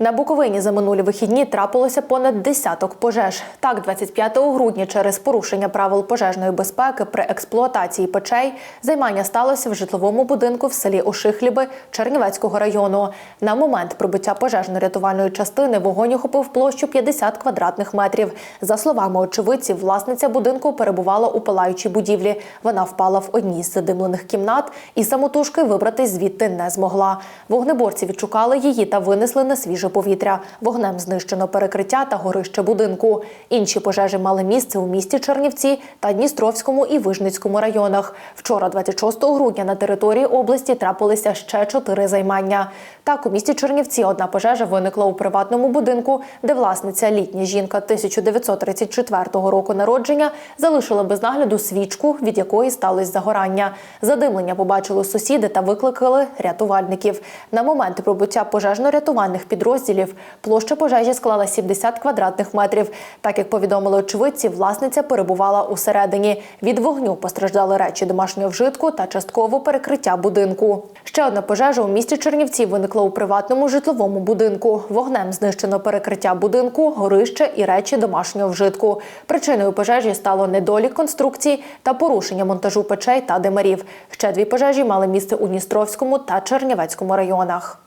На Буковині за минулі вихідні трапилося понад десяток пожеж. Так, 25 грудня через порушення правил пожежної безпеки при експлуатації печей займання сталося в житловому будинку в селі Ошихліби Чернівецького району. На момент прибуття пожежно-рятувальної частини вогонь охопив площу 50 квадратних метрів. За словами очевидців, власниця будинку перебувала у палаючій будівлі. Вона впала в одній з задимлених кімнат і самотужки вибратись звідти не змогла. Вогнеборці відшукали її та винесли на свіже повітря. Вогнем знищено перекриття та горище будинку. Інші пожежі мали місце у місті Чернівці та Дністровському і Вижницькому районах. Вчора, 26 грудня, на території області трапилися ще чотири займання. Так, у місті Чернівці одна пожежа виникла у приватному будинку, де власниця літня жінка 1934 року народження залишила без нагляду свічку, від якої сталося загорання. Задимлення побачили сусіди та викликали рятувальників. На момент прибуття пожежно-рятувальних підрозділів площа пожежі склала 70 квадратних метрів. Так як повідомили очевидці, власниця перебувала усередині. Від вогню постраждали речі домашнього вжитку та частково перекриття будинку. Ще одна пожежа у місті Чернівці виникла у приватному житловому будинку. Вогнем знищено перекриття будинку, горище і речі домашнього вжитку. Причиною пожежі стало недолік конструкції та порушення монтажу печей та димарів. Ще дві пожежі мали місце у Дністровському та Чернівецькому районах.